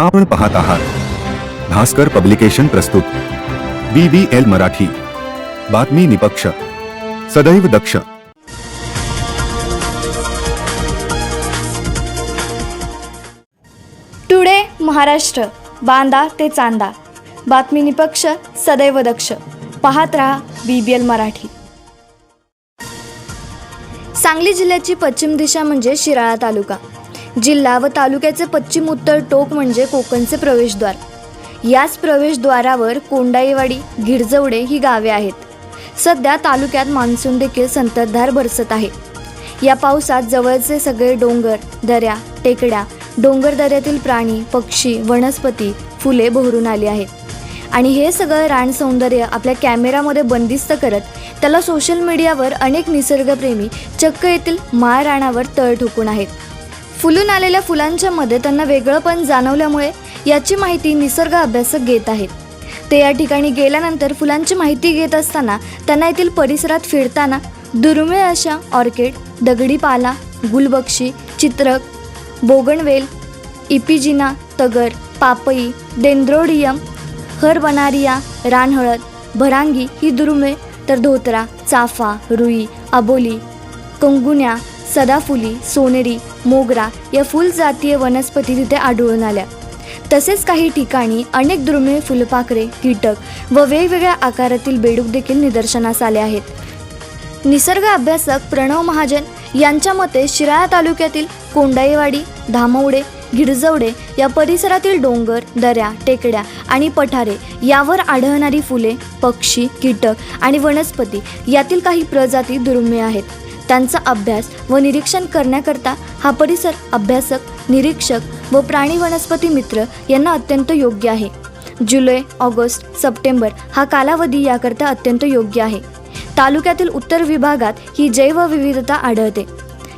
आपण पाहत आहात. भास्कर पब्लिकेशन प्रस्तुत. B B L Marathi. बातमी निपक्ष. सदैव दक्ष. टुडे महाराष्ट्र. बांदा ते चांदा. बातमी निपक्ष सदैव दक्ष. पाहत रहा B B L Marathi. Sangli जिल्ह्याची पश्चिम दिशा म्हणजे शिराळा तालुका. जिल्हा व तालुक्याचे पश्चिम उत्तर टोक म्हणजे कोकणचे प्रवेशद्वार. याच प्रवेशद्वारावर कोंडाईवाडी गिरजवडे ही गावे आहेत. सध्या तालुक्यात मान्सून देखील संततधार बरसत आहे. या पावसात जवळचे सगळे डोंगर दऱ्या टेकड्या डोंगर दऱ्यातील प्राणी पक्षी वनस्पती फुले बहरून आली आहेत. आणि हे सगळं रान सौंदर्य आपल्या कॅमेरामध्ये बंदिस्त करत त्याला सोशल मीडियावर अनेक निसर्गप्रेमी चक्क येथील माळ राणावर तळ ठोकून आहेत. फुलून आलेल्या फुलांच्या मध्ये त्यांना वेगळंपण जाणवल्यामुळे याची माहिती निसर्ग अभ्यासक घेत आहेत. ते या ठिकाणी गेल्यानंतर फुलांची माहिती घेत असताना त्यांना येथील परिसरात फिरताना दुर्मिळ अशा ऑर्किड दगडी पाला गुलबक्षी चित्रक बोगणवेल इपिजिना तगर पापई डेंद्रोडियम हरबनारिया रानहळद भरांगी ही दुर्मिळ तर धोत्रा चाफा रुई अबोली कंगुन्या सदाफुली सोनेरी मोगरा या फुलजातीय वनस्पती तिथे आढळून आल्या. तसेच काही ठिकाणी अनेक दुर्मिळ फुलपाखरे कीटक व वेगवेगळ्या आकारातील बेडूक देखील निदर्शनास आले आहेत. निसर्ग अभ्यासक प्रणव महाजन यांच्या मते शिराळा तालुक्यातील कोंडाईवाडी धामवडे गिरजवडे या परिसरातील डोंगर दऱ्या टेकड्या आणि पठारे यावर आढळणारी फुले पक्षी कीटक आणि वनस्पती यातील काही प्रजाती दुर्मिळ आहेत. त्यांचा अभ्यास व निरीक्षण करण्याकरता हा परिसर अभ्यासक निरीक्षक व प्राणी वनस्पती मित्र यांना अत्यंत योग्य आहे. जुलै ऑगस्ट सप्टेंबर हा कालावधी याकरता अत्यंत योग्य आहे. तालुक्यातील उत्तर विभागात ही जैवविविधता आढळते.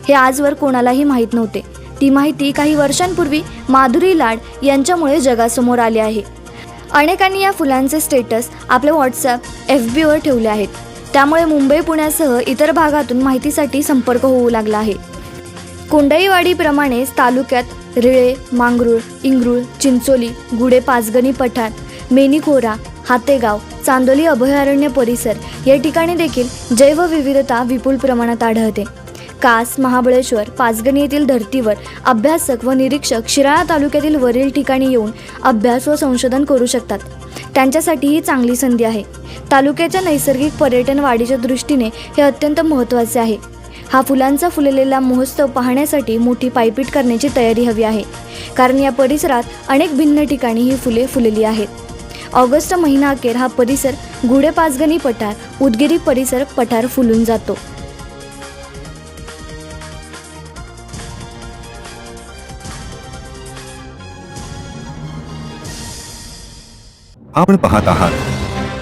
हे आजवर कोणालाही माहीत नव्हते. ती माहिती काही वर्षांपूर्वी माधुरी लाड यांच्यामुळे जगासमोर आली आहे. अनेकांनी या फुलांचे स्टेटस आपल्या व्हॉट्सॲप एफ बीवर ठेवले आहेत. त्यामुळे मुंबई पुण्यासह इतर भागातून माहितीसाठी संपर्क होऊ लागला आहे. कोंडईवाडीप्रमाणेच तालुक्यात रिळे मांगरूळ इंगरूळ चिंचोली गुडे पाचगणी पठार मेनिखोरा हातेगाव चांदोली अभयारण्य परिसर या ठिकाणी देखील जैवविविधता विपुल प्रमाणात आढळते. कास महाबळेश्वर पाचगणी येथील धर्तीवर अभ्यासक व निरीक्षक शिराळा तालुक्यातील वरील ठिकाणी येऊन अभ्यास व संशोधन करू शकतात. त्यांच्यासाठी ही चांगली संधी आहे. तालुक्याच्या नैसर्गिक पर्यटन वाढीच्या दृष्टीने हे अत्यंत महत्त्वाचे आहे. हा फुलांचा फुललेला महोत्सव पाहण्यासाठी मोठी पायपीट करण्याची तयारी हवी आहे. कारण या परिसरात अनेक भिन्न ठिकाणी ही फुले फुलली आहेत. ऑगस्ट महिना अखेर हा परिसर गुढे पाचगणी पठार उदगिरी परिसर पठार फुलून जातो. आपण पाहत आहात